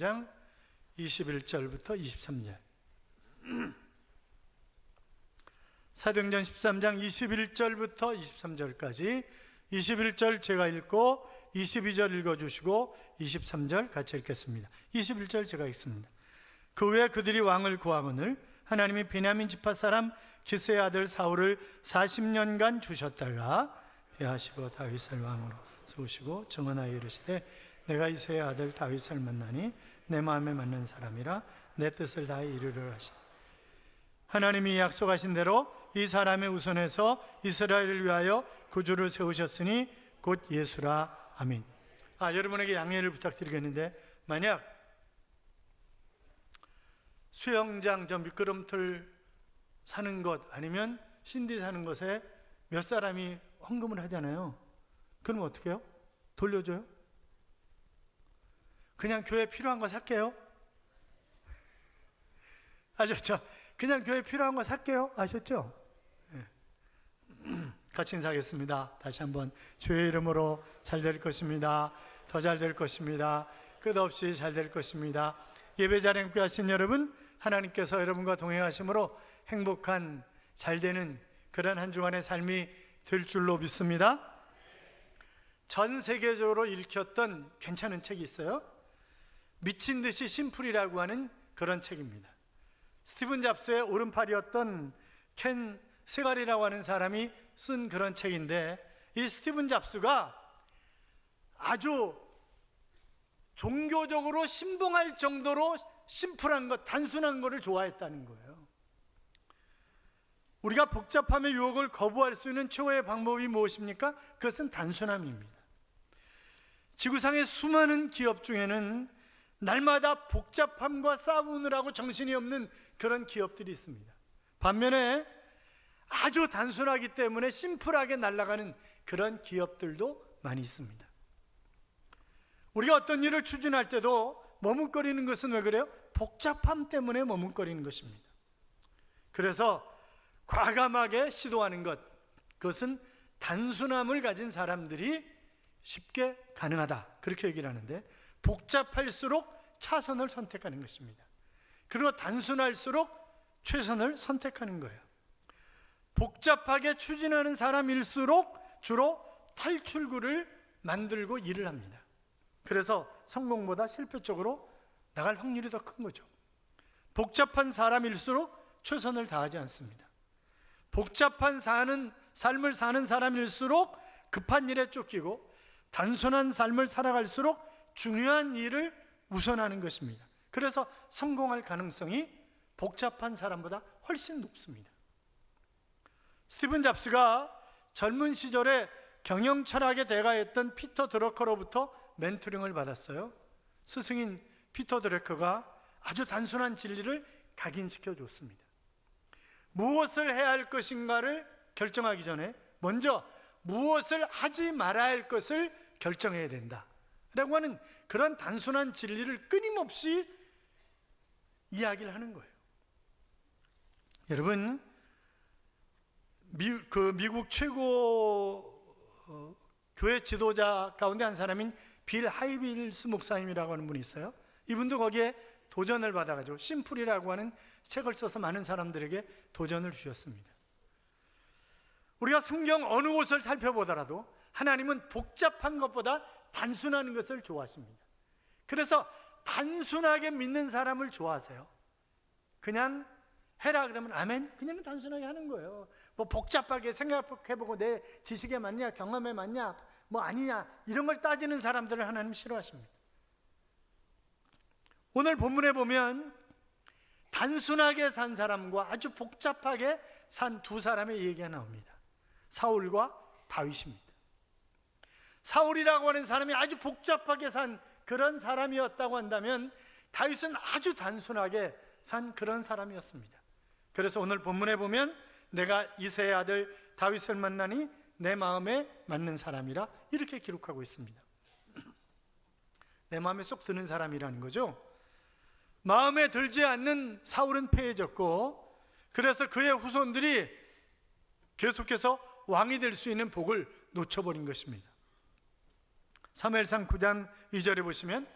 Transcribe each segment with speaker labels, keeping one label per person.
Speaker 1: 13장 21절부터 23절. 사도행전 13장 21절부터 23절까지 21절 제가 읽고 22절 읽어 주시고 23절 같이 읽겠습니다. 21절 제가 읽습니다. 그 후에 그들이 왕을 구하거늘 하나님이 베냐민 지파 사람 기스의 아들 사울을 40년간 주셨다가 회하시고 다윗을 왕으로 세우시고 정언하여 이르시되 내가 이세의 아들 다윗을 만나니 내 마음에 맞는 사람이라 내 뜻을 다해 이루려 하시다. 하나님이 약속하신 대로 이 사람의 우선에서 이스라엘을 위하여 구주를 세우셨으니 곧 예수라 아멘. 아 여러분에게 양해를 부탁드리겠는데 만약 수영장 저 미끄럼틀 사는 것 아니면 신디 사는 것에 몇 사람이 헌금을 하잖아요. 그럼 어떻게 해요? 돌려줘요? 그냥 교회 필요한 거 살게요. 아셨죠? 그냥 교회 필요한 거 살게요. 아셨죠? 예. 같이 인사하겠습니다. 다시 한번 주의 이름으로 잘 될 것입니다. 더 잘 될 것입니다. 끝없이 잘 될 것입니다. 예배 자리 함께 하신 여러분, 하나님께서 여러분과 동행하심으로 행복한 잘 되는 그런 한 주간의 삶이 될 줄로 믿습니다. 전 세계적으로 읽혔던 괜찮은 책이 있어요. 미친 듯이 심플이라고 하는 그런 책입니다. 스티븐 잡스의 오른팔이었던 켄 세갈이라고 하는 사람이 쓴 그런 책인데 이 스티븐 잡스가 아주 종교적으로 신봉할 정도로 심플한 것, 단순한 것을 좋아했다는 거예요. 우리가 복잡함의 유혹을 거부할 수 있는 최고의 방법이 무엇입니까? 그것은 단순함입니다. 지구상의 수많은 기업 중에는 날마다 복잡함과 싸우느라고 정신이 없는 그런 기업들이 있습니다. 반면에 아주 단순하기 때문에 심플하게 날아가는 그런 기업들도 많이 있습니다. 우리가 어떤 일을 추진할 때도 머뭇거리는 것은 왜 그래요? 복잡함 때문에 머뭇거리는 것입니다. 그래서 과감하게 시도하는 것, 그것은 단순함을 가진 사람들이 쉽게 가능하다. 그렇게 얘기를 하는데, 복잡할수록 차선을 선택하는 것입니다. 그리고 단순할수록 최선을 선택하는 거예요. 복잡하게 추진하는 사람일수록 주로 탈출구를 만들고 일을 합니다. 그래서 성공보다 실패 쪽으로 나갈 확률이 더 큰 거죠. 복잡한 사람일수록 최선을 다하지 않습니다. 복잡한 사는 삶을 사는 사람일수록 급한 일에 쫓기고 단순한 삶을 살아갈수록 중요한 일을 우선하는 것입니다. 그래서 성공할 가능성이 복잡한 사람보다 훨씬 높습니다. 스티븐 잡스가 젊은 시절에 경영 철학의 대가였던 피터 드러커로부터 멘토링을 받았어요. 스승인 피터 드러커가 아주 단순한 진리를 각인시켜 줬습니다. 무엇을 해야 할 것인가를 결정하기 전에 먼저 무엇을 하지 말아야 할 것을 결정해야 된다. 라고 하는 그런 단순한 진리를 끊임없이 이야기를 하는 거예요. 여러분, 미, 그 미국 최고 어, 교회 지도자 가운데 한 사람인 빌 하이빌스 목사님이라고 하는 분이 있어요. 이분도 거기에 도전을 받아가지고 심플이라고 하는 책을 써서 많은 사람들에게 도전을 주셨습니다. 우리가 성경 어느 곳을 살펴보더라도 하나님은 복잡한 것보다 단순한 것을 좋아하십니다. 그래서 단순하게 믿는 사람을 좋아하세요. 그냥 해라 그러면 아멘. 그냥 단순하게 하는 거예요. 뭐 복잡하게 생각해보고 내 지식에 맞냐, 경험에 맞냐, 뭐 아니냐 이런 걸 따지는 사람들을 하나님 싫어하십니다. 오늘 본문에 보면 단순하게 산 사람과 아주 복잡하게 산 두 사람의 얘기가 나옵니다. 사울과 다윗입니다. 사울이라고 하는 사람이 아주 복잡하게 산 그런 사람이었다고 한다면 다윗은 아주 단순하게 산 그런 사람이었습니다. 그래서 오늘 본문에 보면 내가 이세의 아들 다윗을 만나니 내 마음에 맞는 사람이라 이렇게 기록하고 있습니다. 내 마음에 쏙 드는 사람이라는 거죠. 마음에 들지 않는 사울은 패해졌고 그래서 그의 후손들이 계속해서 왕이 될 수 있는 복을 놓쳐버린 것입니다. 사무엘상 9장 2절에 보시면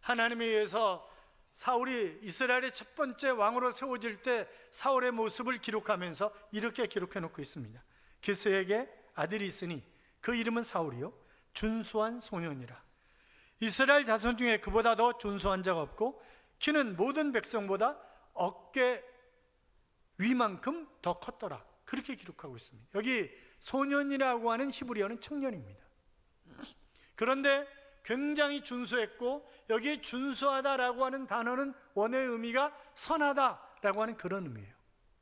Speaker 1: 하나님에 의해서 사울이 이스라엘의 첫 번째 왕으로 세워질 때 사울의 모습을 기록하면서 이렇게 기록해 놓고 있습니다. 기스에게 아들이 있으니 그 이름은 사울이요 준수한 소년이라. 이스라엘 자손 중에 그보다 더 준수한 자가 없고 키는 모든 백성보다 어깨 위만큼 더 컸더라. 그렇게 기록하고 있습니다. 여기 소년이라고 하는 히브리어는 청년입니다. 그런데 굉장히 준수했고 여기에 준수하다라고 하는 단어는 원어의 의미가 선하다라고 하는 그런 의미예요.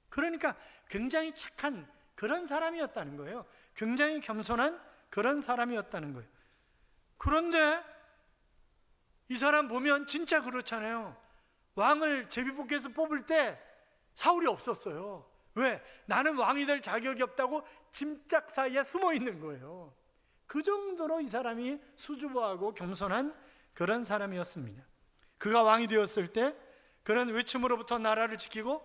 Speaker 1: 그러니까 굉장히 착한 그런 사람이었다는 거예요. 굉장히 겸손한 그런 사람이었다는 거예요. 그런데 이 사람 보면 진짜 그렇잖아요. 왕을 제비뽑기에서 뽑을 때 사울이 없었어요. 왜? 나는 왕이 될 자격이 없다고 짐짝 사이에 숨어 있는 거예요. 그 정도로 이 사람이 수줍어하고 겸손한 그런 사람이었습니다. 그가 왕이 되었을 때 그런 외침으로부터 나라를 지키고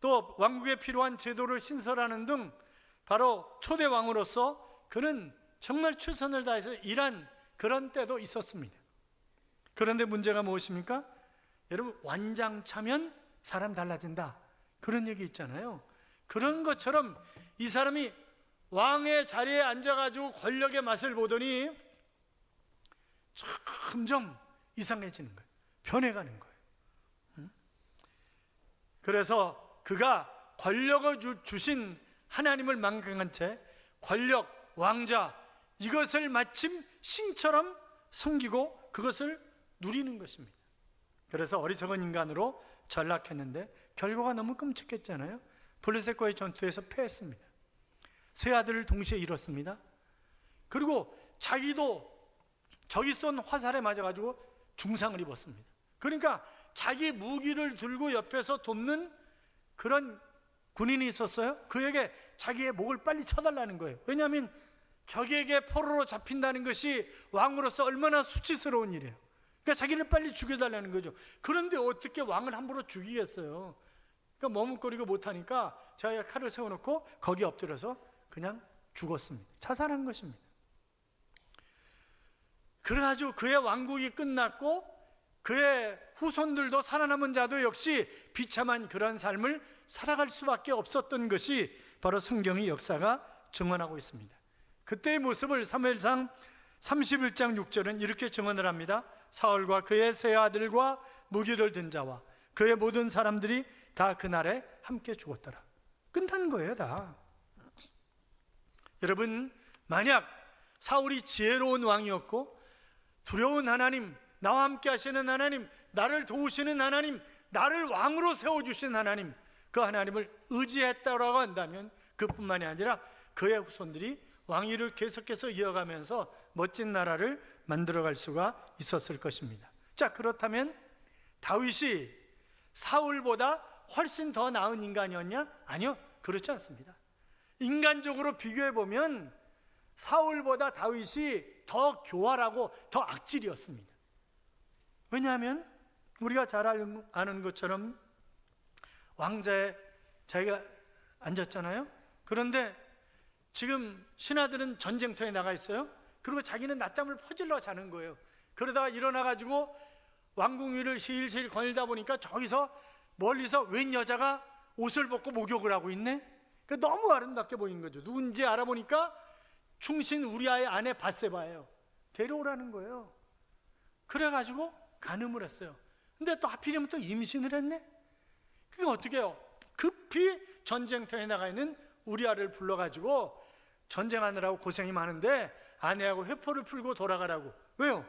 Speaker 1: 또 왕국에 필요한 제도를 신설하는 등 바로 초대 왕으로서 그는 정말 최선을 다해서 일한 그런 때도 있었습니다. 그런데 문제가 무엇입니까? 여러분 완장 차면 사람 달라진다. 그런 얘기 있잖아요. 그런 것처럼 이 사람이 왕의 자리에 앉아가지고 권력의 맛을 보더니 점점 이상해지는 거예요. 변해가는 거예요. 응? 그래서 그가 권력을 주, 주신 하나님을 망각한 채 권력, 왕자 이것을 마침 신처럼 섬기고 그것을 누리는 것입니다. 그래서 어리석은 인간으로 전락했는데 결과가 너무 끔찍했잖아요. 블레셋과의 전투에서 패했습니다. 세 아들을 동시에 잃었습니다. 그리고 자기도 적이 쏜 화살에 맞아가지고 중상을 입었습니다. 그러니까 자기 무기를 들고 옆에서 돕는 그런 군인이 있었어요. 그에게 자기의 목을 빨리 쳐달라는 거예요. 왜냐하면 적에게 포로로 잡힌다는 것이 왕으로서 얼마나 수치스러운 일이에요. 그러니까 자기를 빨리 죽여달라는 거죠. 그런데 어떻게 왕을 함부로 죽이겠어요? 그러니까 머뭇거리고 못하니까 자기가 칼을 세워놓고 거기 엎드려서 그냥 죽었습니다. 자살한 것입니다. 그래가지고 그의 왕국이 끝났고 그의 후손들도 살아남은 자도 역시 비참한 그런 삶을 살아갈 수밖에 없었던 것이 바로 성경의 역사가 증언하고 있습니다. 그때의 모습을 사무엘상 31장 6절은 이렇게 증언을 합니다. 사울과 그의 세 아들과 무기를 든 자와 그의 모든 사람들이 다 그날에 함께 죽었더라. 끝난 거예요, 다. 여러분, 만약 사울이 지혜로운 왕이었고 두려운 하나님, 나와 함께 하시는 하나님, 나를 도우시는 하나님, 나를 왕으로 세워 주신 하나님, 그 하나님을 의지했다라고 한다면 그뿐만이 아니라 그의 후손들이 왕위를 계속해서 이어가면서 멋진 나라를 만들어갈 수가 있었을 것입니다. 자 그렇다면 다윗이 사울보다 훨씬 더 나은 인간이었냐? 아니요, 그렇지 않습니다. 인간적으로 비교해 보면 사울보다 다윗이 더 교활하고 더 악질이었습니다. 왜냐하면 우리가 잘 아는 것처럼 왕자에 자기가 앉았잖아요. 그런데 지금 신하들은 전쟁터에 나가 있어요. 그리고 자기는 낮잠을 퍼질러 자는 거예요. 그러다가 일어나 가지고 왕궁 위를 실실 거닐다 보니까 저기서 멀리서 웬 여자가 옷을 벗고 목욕을 하고 있네. 그 너무 아름답게 보이는 거죠. 누군지 알아보니까 충신 우리아의 아내 바세바예요. 데려오라는 거예요. 그래가지고 간음을 했어요. 근데 또 하필이면 또 임신을 했네. 그게 어떻게 해요? 급히 전쟁터에 나가 있는 우리아를 불러가지고 전쟁하느라고 고생이 많은데 아내하고 회포를 풀고 돌아가라고. 왜요?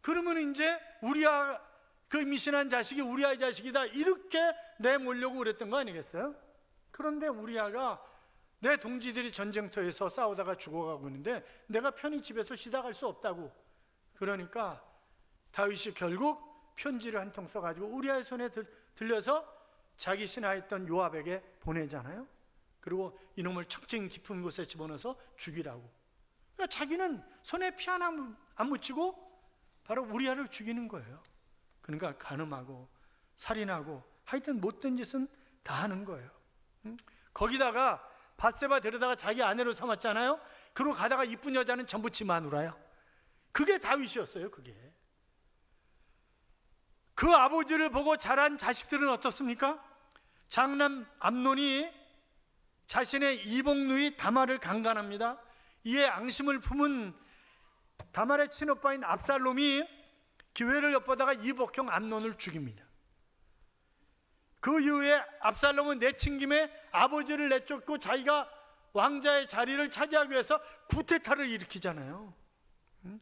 Speaker 1: 그러면 이제 우리아 그 임신한 자식이 우리아의 자식이다 이렇게 내몰려고 그랬던 거 아니겠어요? 그런데 우리아가 내 동지들이 전쟁터에서 싸우다가 죽어가고 있는데 내가 편히 집에서 쉬다 갈 수 없다고 그러니까 다윗이 결국 편지를 한 통 써가지고 우리아의 손에 들, 들려서 자기 신하였던 요압에게 보내잖아요. 그리고 이놈을 척진 깊은 곳에 집어넣어서 죽이라고. 그러니까 자기는 손에 피 하나 안 묻히고 바로 우리아를 죽이는 거예요. 그러니까 간음하고 살인하고 하여튼 못된 짓은 다 하는 거예요. 응? 거기다가 바세바 데려다가 자기 아내로 삼았잖아요. 그러고 가다가 이쁜 여자는 전부 지 마누라요. 그게 다윗이었어요. 그게. 그 아버지를 보고 자란 자식들은 어떻습니까? 장남 암논이 자신의 이복누이 다말을 강간합니다. 이에 앙심을 품은 다말의 친오빠인 압살롬이 기회를 엿보다가 이복형 암논을 죽입니다. 그 이후에 압살롬은 내친김에 아버지를 내쫓고 자기가 왕자의 자리를 차지하기 위해서 구테타를 일으키잖아요. 응?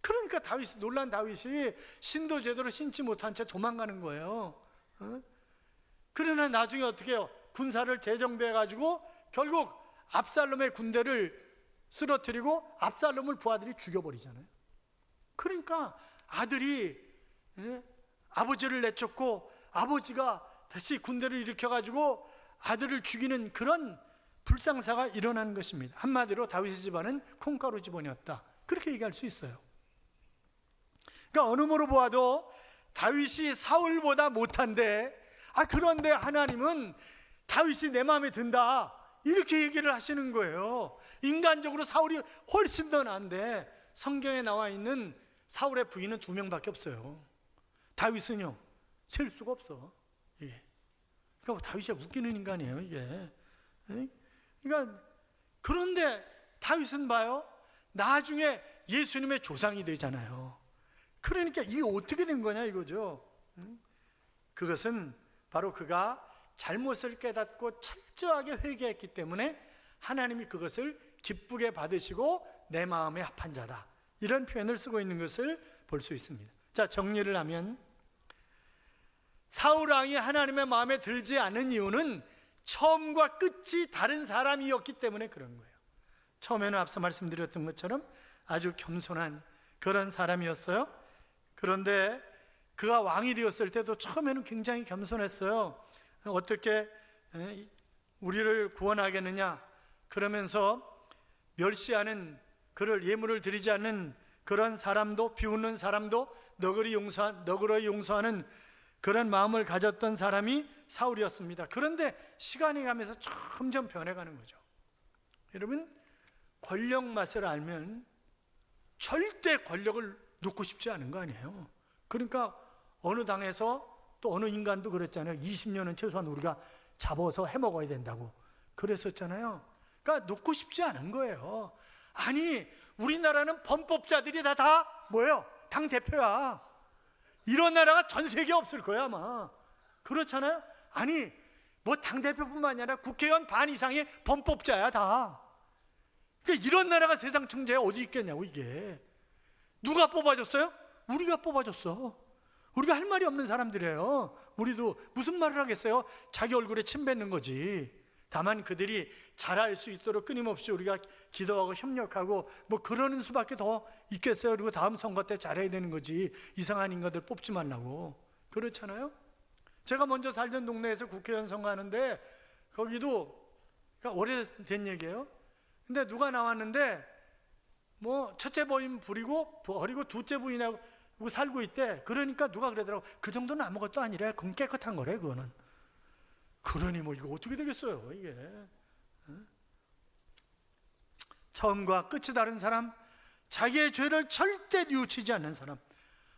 Speaker 1: 그러니까 다윗 놀란 다윗이 신도 제대로 신지 못한 채 도망가는 거예요. 어? 그러나 나중에 어떻게 해요? 군사를 재정비해 가지고 결국 압살롬의 군대를 쓰러뜨리고 압살롬을 부하들이 죽여버리잖아요. 그러니까 아들이 예? 아버지를 내쫓고 아버지가 다시 군대를 일으켜 가지고 아들을 죽이는 그런 불상사가 일어난 것입니다. 한마디로 다윗의 집안은 콩가루 집안이었다. 그렇게 얘기할 수 있어요. 그러니까 어느 모로 보아도 다윗이 사울보다 못한데 아 그런데 하나님은 다윗이 내 마음에 든다. 이렇게 얘기를 하시는 거예요. 인간적으로 사울이 훨씬 더 나은데 성경에 나와 있는 사울의 부인은 두 명밖에 없어요. 다윗은요 셀 수가 없어. 예. 그러니까 다윗이 웃기는 인간이에요 이게. 예? 그러니까 그런데 다윗은 봐요. 나중에 예수님의 조상이 되잖아요. 그러니까 이게 어떻게 된 거냐 이거죠. 응? 그것은 바로 그가 잘못을 깨닫고 철저하게 회개했기 때문에 하나님이 그것을 기쁘게 받으시고 내 마음에 합한 자다. 이런 표현을 쓰고 있는 것을 볼 수 있습니다. 자, 정리를 하면 사울 왕이 하나님의 마음에 들지 않은 이유는 처음과 끝이 다른 사람이었기 때문에 그런 거예요. 처음에는 앞서 말씀드렸던 것처럼 아주 겸손한 그런 사람이었어요. 그런데 그가 왕이 되었을 때도 처음에는 굉장히 겸손했어요. 어떻게 에, 우리를 구원하겠느냐? 그러면서 멸시하는 그를 예물을 드리지 않는 그런 사람도 비웃는 사람도 너그리 용서 너그러 용서하는 그런 마음을 가졌던 사람이 사울이었습니다. 그런데 시간이 가면서 점점 변해가는 거죠. 여러분 권력 맛을 알면 절대 권력을 놓고 싶지 않은 거 아니에요. 그러니까 어느 당에서 또 어느 인간도 그랬잖아요. 20년은 최소한 우리가 잡아서 해 먹어야 된다고 그랬었잖아요. 그러니까 놓고 싶지 않은 거예요. 아니 우리나라는 범법자들이 다 다 뭐예요? 당 대표야. 이런 나라가 전 세계 없을 거야 아마. 그렇잖아요. 아니 뭐 당 대표뿐만 아니라 국회의원 반 이상의 범법자야 다. 그러니까 이런 나라가 세상 청재에 어디 있겠냐고 이게. 누가 뽑아줬어요? 우리가 뽑아줬어. 우리가 할 말이 없는 사람들이에요. 우리도 무슨 말을 하겠어요? 자기 얼굴에 침 뱉는 거지. 다만 그들이 잘할 수 있도록 끊임없이 우리가 기도하고 협력하고 뭐 그러는 수밖에 더 있겠어요. 그리고 다음 선거 때 잘해야 되는 거지. 이상한 인간들 뽑지 말라고. 그렇잖아요? 제가 먼저 살던 동네에서 국회의원 선거하는데 거기도 그러니까 오래된 얘기예요. 근데 누가 나왔는데 뭐 첫째 부인 부리고 버리고 둘째 부인하고 살고 있대. 그러니까 누가 그러더라고. 그 정도는 아무것도 아니래. 그건 깨끗한 거래. 그거는. 그러니 뭐 이거 어떻게 되겠어요 이게. 응? 처음과 끝이 다른 사람, 자기의 죄를 절대 뉘우치지 않는 사람,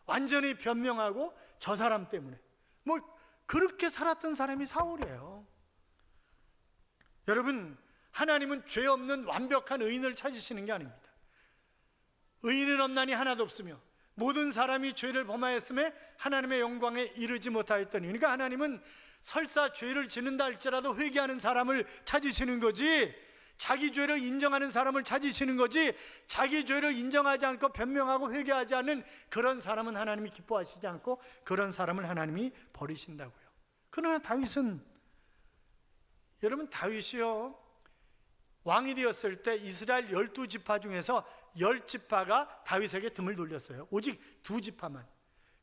Speaker 1: 완전히 변명하고 저 사람 때문에 뭐 그렇게 살았던 사람이 사울이에요. 여러분 하나님은 죄 없는 완벽한 의인을 찾으시는 게 아닙니다. 의인은 없나니 하나도 없으며 모든 사람이 죄를 범하였음에 하나님의 영광에 이르지 못하였더니 그러니까 하나님은 설사 죄를 짓는다 할지라도 회개하는 사람을 찾으시는 거지 자기 죄를 인정하는 사람을 찾으시는 거지 자기 죄를 인정하지 않고 변명하고 회개하지 않는 그런 사람은 하나님이 기뻐하시지 않고 그런 사람을 하나님이 버리신다고요. 그러나 다윗은 여러분 다윗이요 왕이 되었을 때 이스라엘 열두 지파 중에서 열 지파가 다윗에게 등을 돌렸어요. 오직 두 지파만.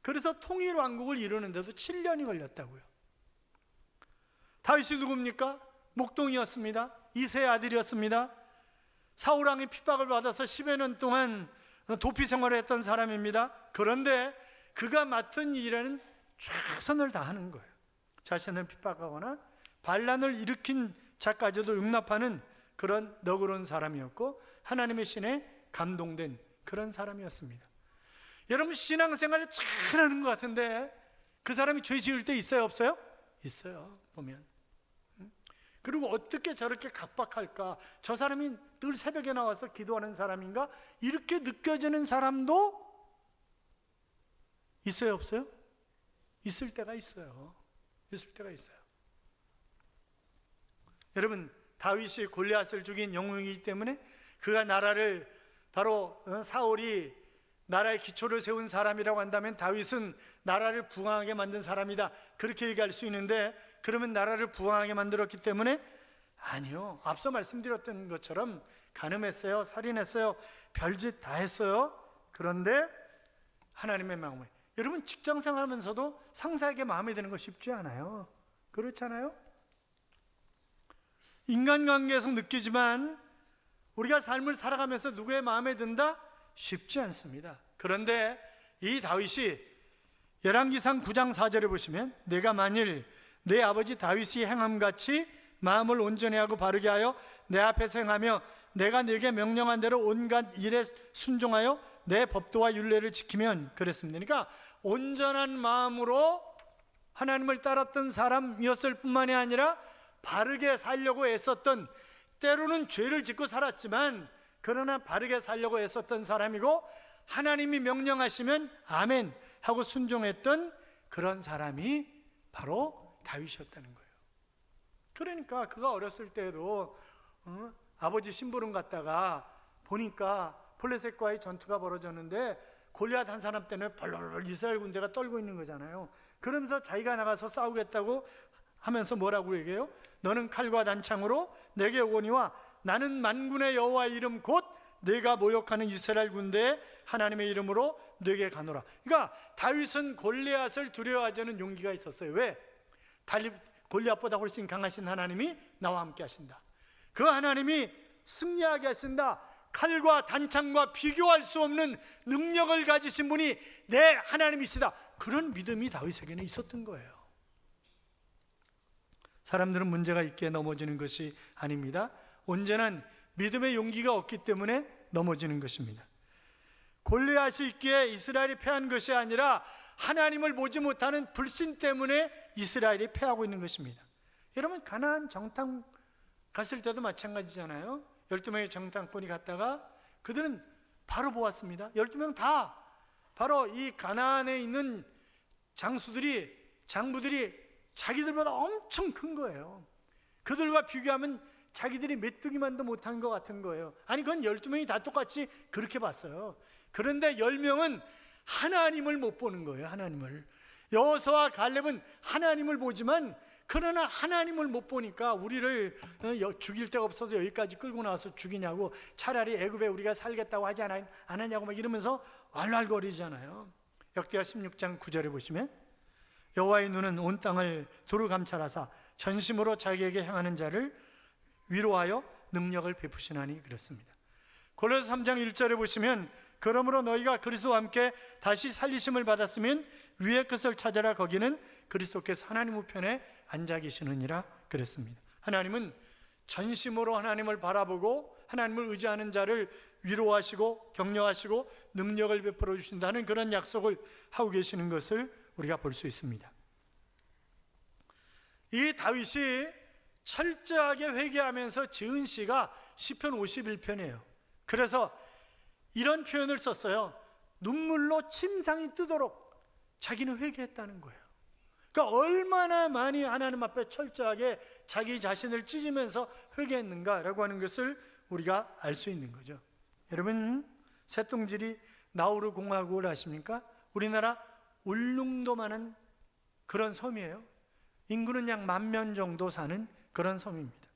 Speaker 1: 그래서 통일 왕국을 이루는데도 7년이 걸렸다고요. 다윗이 누굽니까? 목동이었습니다. 이세의 아들이었습니다. 사울 왕의 핍박을 받아서 10여 년 동안 도피 생활을 했던 사람입니다. 그런데 그가 맡은 일에는 최선을 다하는 거예요. 자신을 핍박하거나 반란을 일으킨 자까지도 용납하는 그런 너그러운 사람이었고 하나님의 신에 감동된 그런 사람이었습니다. 여러분 신앙생활을 잘하는 것 같은데 그 사람이 죄 지을 때 있어요, 없어요? 있어요. 보면. 음? 그리고 어떻게 저렇게 각박할까? 저 사람이 늘 새벽에 나와서 기도하는 사람인가? 이렇게 느껴지는 사람도 있어요, 없어요? 있을 때가 있어요. 있을 때가 있어요. 여러분, 다윗이 골리앗을 죽인 영웅이기 때문에 그가 나라를 바로 어, 사울이 나라의 기초를 세운 사람이라고 한다면 다윗은 나라를 부강하게 만든 사람이다. 그렇게 얘기할 수 있는데 그러면 나라를 부강하게 만들었기 때문에 아니요. 앞서 말씀드렸던 것처럼 간음했어요. 살인했어요. 별짓 다 했어요. 그런데 하나님의 마음에 여러분 직장 생활하면서도 상사에게 마음에 드는 거 쉽지 않아요. 그렇잖아요? 인간관계에서 느끼지만 우리가 삶을 살아가면서 누구의 마음에 든다? 쉽지 않습니다. 그런데 이 다윗이 열왕기상 9장 4절에 보시면 내가 만일 내 아버지 다윗이 행함 같이 마음을 온전히 하고 바르게 하여 내 앞에서 행하며 내가 네게 명령한 대로 온갖 일에 순종하여 내 법도와 율례를 지키면 그랬습니다. 그러니까 온전한 마음으로 하나님을 따랐던 사람이었을 뿐만이 아니라 바르게 살려고 애썼던 때로는 죄를 짓고 살았지만 그러나 바르게 살려고 애썼던 사람이고 하나님이 명령하시면 아멘 하고 순종했던 그런 사람이 바로 다윗이었다는 거예요. 그러니까 그가 어렸을 때도 어? 아버지 심부름 갔다가 보니까 블레셋과의 전투가 벌어졌는데 골리앗 한 사람 때문에 벌벌 이스라엘 군대가 떨고 있는 거잖아요. 그러면서 자기가 나가서 싸우겠다고 하면서 뭐라고 얘기해요? 너는 칼과 단창으로 내게 오거니와 나는 만군의 여호와 이름 곧 내가 모욕하는 이스라엘 군대에 하나님의 이름으로 내게 가노라. 그러니까 다윗은 골리앗을 두려워하지 않는 용기가 있었어요. 왜? 달리 골리앗보다 훨씬 강하신 하나님이 나와 함께 하신다. 그 하나님이 승리하게 하신다. 칼과 단창과 비교할 수 없는 능력을 가지신 분이 내 하나님이시다. 그런 믿음이 다윗에게는 있었던 거예요. 사람들은 문제가 있게 넘어지는 것이 아닙니다. 온전한 믿음의 용기가 없기 때문에 넘어지는 것입니다. 골리앗이 있기에 이스라엘이 패한 것이 아니라 하나님을 보지 못하는 불신 때문에 이스라엘이 패하고 있는 것입니다. 여러분 가나안 정탐 갔을 때도 마찬가지잖아요. 12명의 정탐꾼이 갔다가 그들은 바로 보았습니다. 12명 다 바로 이 가나안에 있는 장수들이 장부들이 자기들보다 엄청 큰 거예요. 그들과 비교하면 자기들이 메뚜기만도 못한 것 같은 거예요. 아니 그건 12명이 다 똑같이 그렇게 봤어요. 그런데 10명은 하나님을 못 보는 거예요. 하나님을. 여호수아와 갈렙은 하나님을 보지만 그러나 하나님을 못 보니까 우리를 어, 죽일 데가 없어서 여기까지 끌고 나와서 죽이냐고 차라리 애굽에 우리가 살겠다고 하지 않았, 않았냐고 막 이러면서 왈왈거리잖아요. 역대하 16장 9절에 보시면 여호와의 눈은 온 땅을 도로 감찰하사 전심으로 자기에게 향하는 자를 위로하여 능력을 베푸시나니 그렇습니다. 골로새 3장 1절에 보시면 그러므로 너희가 그리스도와 함께 다시 살리심을 받았으면 위의 것을 찾아라 거기는 그리스도께서 하나님 우편에 앉아 계시느니라 그랬습니다. 하나님은 전심으로 하나님을 바라보고 하나님을 의지하는 자를 위로하시고 격려하시고 능력을 베풀어 주신다는 그런 약속을 하고 계시는 것을 우리가 볼 수 있습니다. 이 다윗이 철저하게 회개하면서 지은 시가 시편 51편이에요. 그래서 이런 표현을 썼어요. 눈물로 침상이 뜨도록 자기는 회개했다는 거예요. 그러니까 얼마나 많이 하나님 앞에 철저하게 자기 자신을 찢으면서 회개했는가라고 하는 것을 우리가 알 수 있는 거죠. 여러분 새똥질이 나우루 공화국을 아십니까? 우리나라 울릉도만한 그런 섬이에요. 인구는 약 만 명 정도 사는 그런 섬입니다.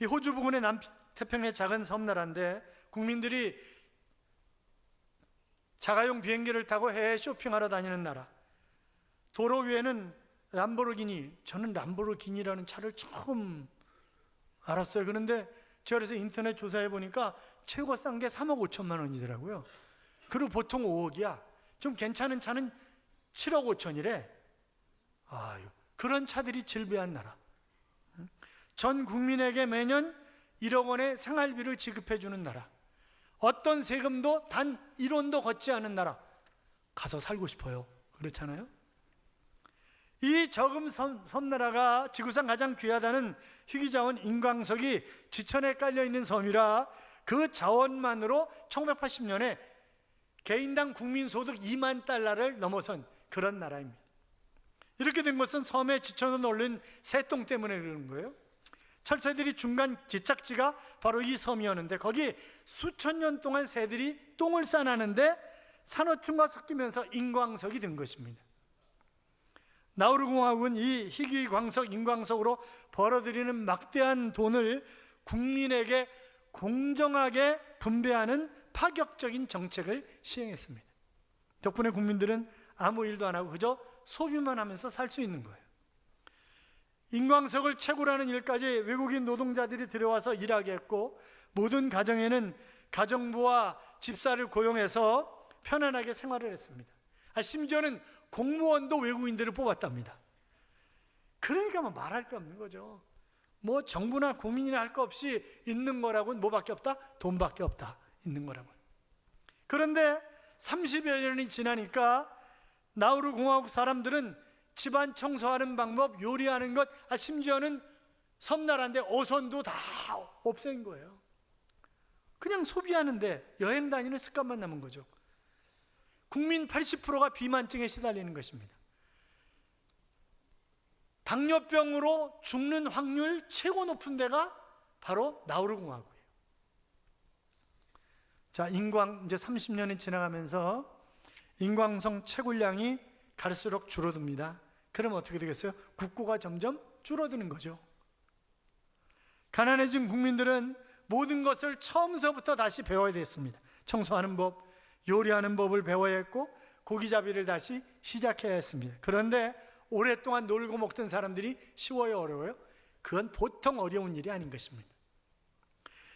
Speaker 1: 이 호주 부근의 남 태평의 작은 섬나라인데 국민들이 자가용 비행기를 타고 해외 쇼핑하러 다니는 나라. 도로 위에는 람보르기니, 저는 람보르기니라는 차를 처음 알았어요. 그런데 제가 그래서 인터넷 조사해 보니까 최고 싼 게 3억 5천만 원이더라고요. 그리고 보통 5억이야. 좀 괜찮은 차는 7억 5천이래. 아유, 그런 차들이 질비한 나라. 전 국민에게 매년 1억 원의 생활비를 지급해 주는 나라. 어떤 세금도 단 1원도 걷지 않은 나라. 가서 살고 싶어요. 그렇잖아요? 이 저금 섬, 섬나라가 지구상 가장 귀하다는 희귀자원 인광석이 지천에 깔려 있는 섬이라 그 자원만으로 1980년에 개인당 국민 소득 2만 달러를 넘어선 그런 나라입니다. 이렇게 된 것은 섬에 지천을 올린 새똥 때문에 그러는 거예요. 철새들이 중간 기착지가 바로 이 섬이었는데 거기 수천 년 동안 새들이 똥을 싸나는데 산호충과 섞이면서 인광석이 된 것입니다. 나우루 공화국은 이 희귀 광석 인광석으로 벌어들이는 막대한 돈을 국민에게 공정하게 분배하는 파격적인 정책을 시행했습니다. 덕분에 국민들은 아무 일도 안 하고 그저 소비만 하면서 살 수 있는 거예요. 인광석을 채굴하는 일까지 외국인 노동자들이 들어와서 일하게 했고 모든 가정에는 가정부와 집사를 고용해서 편안하게 생활을 했습니다. 아, 심지어는 공무원도 외국인들을 뽑았답니다. 그러니까 뭐 말할 게 없는 거죠. 뭐 정부나 국민이나 할 거 없이 있는 거라고는 뭐밖에 없다? 돈밖에 없다. 있는 거라고. 그런데 30여 년이 지나니까 나우루 공화국 사람들은 집안 청소하는 방법, 요리하는 것, 아, 심지어는 섬나라인데 어선도 다 없앤 거예요. 그냥 소비하는데 여행 다니는 습관만 남은 거죠. 국민 80%가 비만증에 시달리는 것입니다. 당뇨병으로 죽는 확률 최고 높은 데가 바로 나우루 공화국이에요. 자, 인광 이제 30년이 지나가면서 인광성 채굴량이 갈수록 줄어듭니다. 그럼 어떻게 되겠어요? 국고가 점점 줄어드는 거죠. 가난해진 국민들은 모든 것을 처음서부터 다시 배워야 됐습니다. 청소하는 법, 요리하는 법을 배워야 했고 고기잡이를 다시 시작해야 했습니다. 그런데 오랫동안 놀고 먹던 사람들이 쉬워요, 어려워요? 그건 보통 어려운 일이 아닌 것입니다.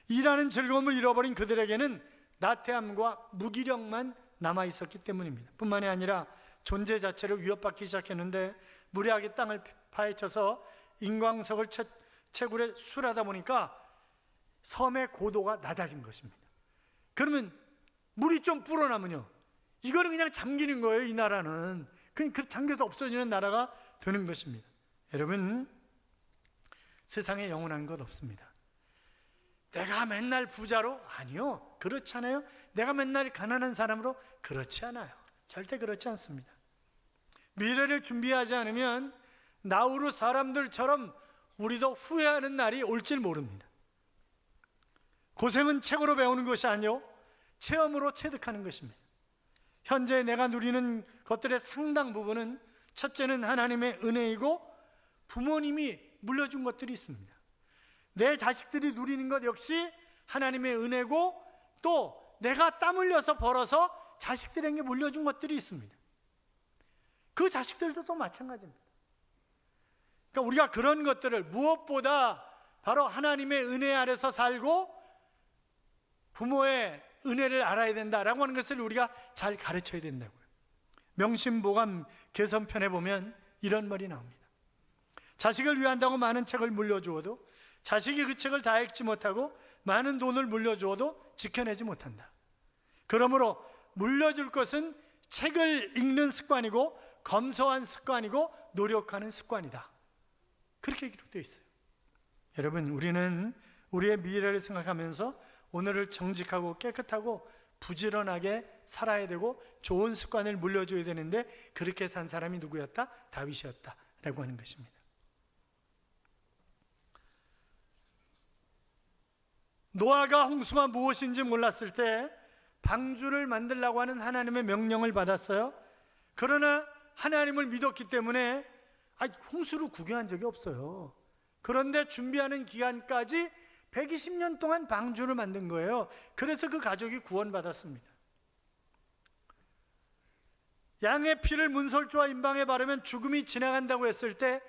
Speaker 1: 일하는 즐거움을 잃어버린 그들에게는 나태함과 무기력만 남아 있었기 때문입니다. 뿐만이 아니라 존재 자체를 위협받기 시작했는데 무리하게 땅을 파헤쳐서 인광석을 채, 채굴에 수하다 보니까 섬의 고도가 낮아진 것입니다. 그러면 물이 좀 불어나면요. 이거는 그냥 잠기는 거예요, 이 나라는. 그냥 그 잠겨서 없어지는 나라가 되는 것입니다. 여러분, 세상에 영원한 것 없습니다. 내가 맨날 부자로? 아니요. 그렇지 않아요. 내가 맨날 가난한 사람으로? 그렇지 않아요. 절대 그렇지 않습니다. 미래를 준비하지 않으면 나우루 사람들처럼 우리도 후회하는 날이 올줄 모릅니다. 고생은 책으로 배우는 것이 아니요 체험으로 체득하는 것입니다. 현재 내가 누리는 것들의 상당 부분은 첫째는 하나님의 은혜이고 부모님이 물려준 것들이 있습니다. 내 자식들이 누리는 것 역시 하나님의 은혜고 또 내가 땀 흘려서 벌어서 자식들에게 물려준 것들이 있습니다. 그 자식들도 또 마찬가지입니다. 그러니까 우리가 그런 것들을 무엇보다 바로 하나님의 은혜 아래서 살고 부모의 은혜를 알아야 된다라고 하는 것을 우리가 잘 가르쳐야 된다고요. 명심보감 개선편에 보면 이런 말이 나옵니다. 자식을 위한다고 많은 책을 물려주어도 자식이 그 책을 다 읽지 못하고 많은 돈을 물려주어도 지켜내지 못한다. 그러므로 물려줄 것은 책을 읽는 습관이고 검소한 습관이고 노력하는 습관이다. 그렇게 기록되어 있어요. 여러분, 우리는 우리의 미래를 생각하면서 오늘을 정직하고 깨끗하고 부지런하게 살아야 되고 좋은 습관을 물려줘야 되는데 그렇게 산 사람이 누구였다? 다윗이었다라고 하는 것입니다. 노아가 홍수가 무엇인지 몰랐을 때 방주를 만들라고 하는 하나님의 명령을 받았어요. 그러나 하나님을 믿었기 때문에 홍수를 구경한 적이 없어요. 그런데 준비하는 기간까지 120년 동안 방주를 만든 거예요. 그래서 그 가족이 구원받았습니다. 양의 피를 문설주와 임방에 바르면 죽음이 지나간다고 했을 때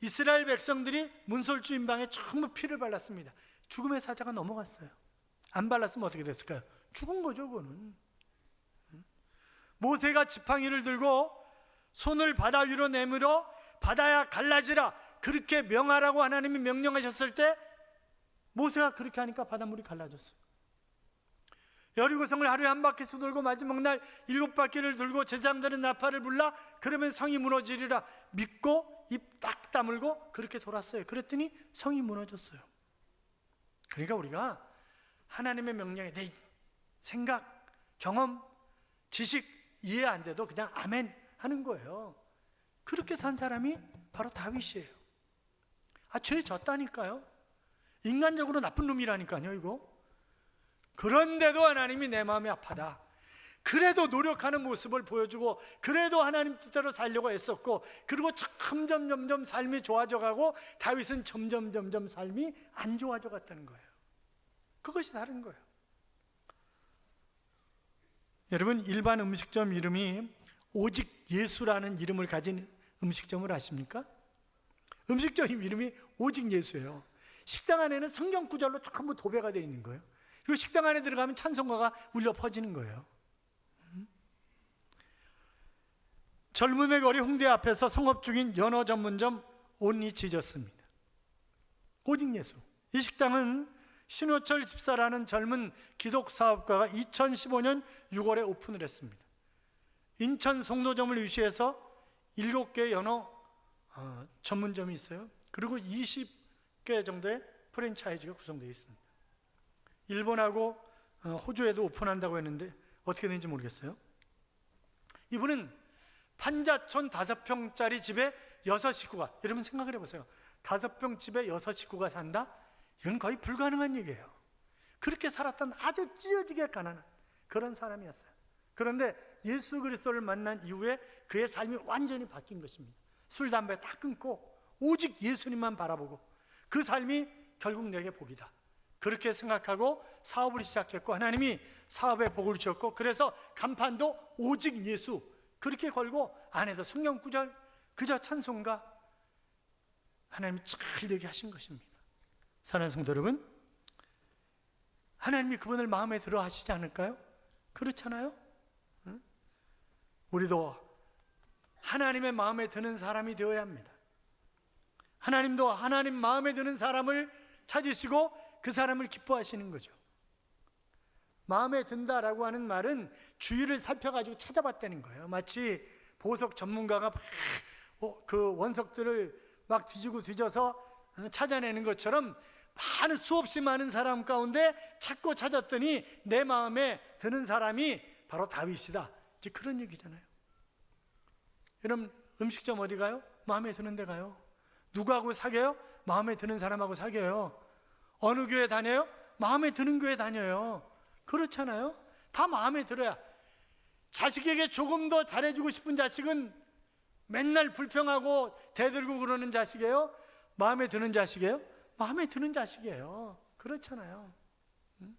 Speaker 1: 이스라엘 백성들이 문설주 임방에 전부 피를 발랐습니다. 죽음의 사자가 넘어갔어요. 안 발랐으면 어떻게 됐을까요? 죽은 거죠, 그거는. 모세가 지팡이를 들고 손을 바다 위로 내밀어 바다야 갈라지라 그렇게 명하라고 하나님이 명령하셨을 때 모세가 그렇게 하니까 바닷물이 갈라졌어요. 여리고성을 하루에 한 바퀴씩 돌고 마지막 날 일곱 바퀴를 돌고 제장들은 나팔을 불라 그러면 성이 무너지리라 믿고 입 딱 다물고 그렇게 돌았어요. 그랬더니 성이 무너졌어요. 그러니까 우리가 하나님의 명령에 내 생각, 경험, 지식 이해 안 돼도 그냥 아멘 하는 거예요. 그렇게 산 사람이 바로 다윗이에요. 아, 죄 졌다니까요. 인간적으로 나쁜 놈이라니까요, 이거. 그런데도 하나님이 내 마음이 아파다. 그래도 노력하는 모습을 보여주고, 그래도 하나님 뜻대로 살려고 애썼고, 그리고 점점 점점 삶이 좋아져 가고, 다윗은 점점 점점 삶이 안 좋아져 갔다는 거예요. 그것이 다른 거예요. 여러분, 일반 음식점 이름이 오직 예수라는 이름을 가진 음식점을 아십니까? 음식점 이름이 오직 예수예요. 식당 안에는 성경 구절로 전부 도배가 되어 있는 거예요. 그리고 식당 안에 들어가면 찬송가가 울려 퍼지는 거예요. 음? 젊음의 거리 홍대 앞에서 성업 중인 연어 전문점 온리 지졌습니다. 오직 예수. 이 식당은 신호철 집사라는 젊은 기독 사업가가 2015년 6월에 오픈을 했습니다. 인천 송도점을 위시해서 7개 연어 어, 전문점이 있어요. 그리고 20개 정도의 프랜차이즈가 구성되어 있습니다. 일본하고 어, 호주에도 오픈한다고 했는데 어떻게 되는지 모르겠어요. 이분은 판자촌 다섯 평짜리 집에 여섯 식구가 여러분 생각을 해보세요. 다섯 평 집에 여섯 식구가 산다? 이건 거의 불가능한 얘기예요. 그렇게 살았던 아주 찢어지게 가난한 그런 사람이었어요. 그런데 예수 그리스도를 만난 이후에 그의 삶이 완전히 바뀐 것입니다. 술 담배 다 끊고 오직 예수님만 바라보고 그 삶이 결국 내게 복이다. 그렇게 생각하고 사업을 시작했고 하나님이 사업에 복을 주었고 그래서 간판도 오직 예수 그렇게 걸고 안에서 성경 구절 그저 찬송가 하나님이 잘 되게 하신 것입니다. 사랑하는 성도 여러분 하나님이 그분을 마음에 들어 하시지 않을까요? 그렇잖아요? 응? 우리도 하나님의 마음에 드는 사람이 되어야 합니다. 하나님도 하나님 마음에 드는 사람을 찾으시고 그 사람을 기뻐하시는 거죠. 마음에 든다라고 하는 말은 주위를 살펴가지고 찾아봤다는 거예요. 마치 보석 전문가가 막 그 원석들을 막 뒤지고 뒤져서 찾아내는 것처럼 많은 수없이 많은 사람 가운데 찾고 찾았더니 내 마음에 드는 사람이 바로 다윗이다. 이제 그런 얘기잖아요. 여러분 음식점 어디 가요? 마음에 드는 데 가요. 누구하고 사겨요? 마음에 드는 사람하고 사겨요. 어느 교회 다녀요? 마음에 드는 교회 다녀요. 그렇잖아요. 다 마음에 들어야. 자식에게 조금 더 잘해주고 싶은 자식은 맨날 불평하고 대들고 그러는 자식이에요? 마음에 드는 자식이에요? 마음에 드는 자식이에요. 그렇잖아요. 음?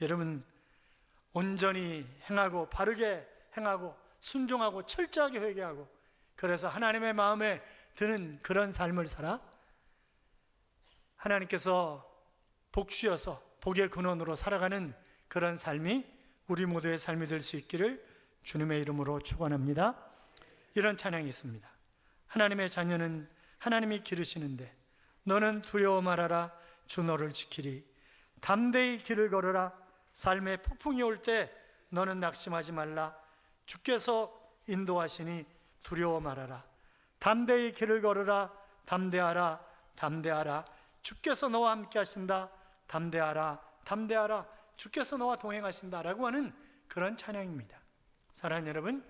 Speaker 1: 여러분, 온전히 행하고 바르게 행하고 순종하고 철저하게 회개하고 그래서 하나님의 마음에 드는 그런 삶을 살아 하나님께서 복주여서 복의 근원으로 살아가는 그런 삶이 우리 모두의 삶이 될 수 있기를 주님의 이름으로 축원합니다. 이런 찬양이 있습니다. 하나님의 자녀는 하나님이 기르시는데 너는 두려워 말아라. 주 너를 지키리. 담대히 길을 걸어라. 삶의 폭풍이 올 때 너는 낙심하지 말라. 주께서 인도하시니 두려워 말아라. 담대히 길을 걸어라. 담대하라. 담대하라. 주께서 너와 함께 하신다. 담대하라. 담대하라. 주께서 너와 동행하신다라고 하는 그런 찬양입니다. 사랑하는 여러분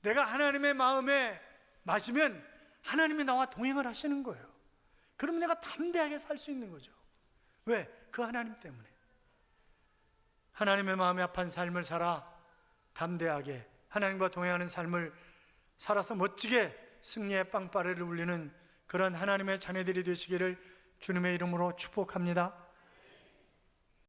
Speaker 1: 내가 하나님의 마음에 맞으면 하나님이 나와 동행을 하시는 거예요. 그러면 내가 담대하게 살 수 있는 거죠. 왜? 그 하나님 때문에. 하나님의 마음에 합한 삶을 살아 담대하게 하나님과 동행하는 삶을 살아서 멋지게 승리의 빵빠레를 울리는 그런 하나님의 자녀들이 되시기를 주님의 이름으로 축복합니다.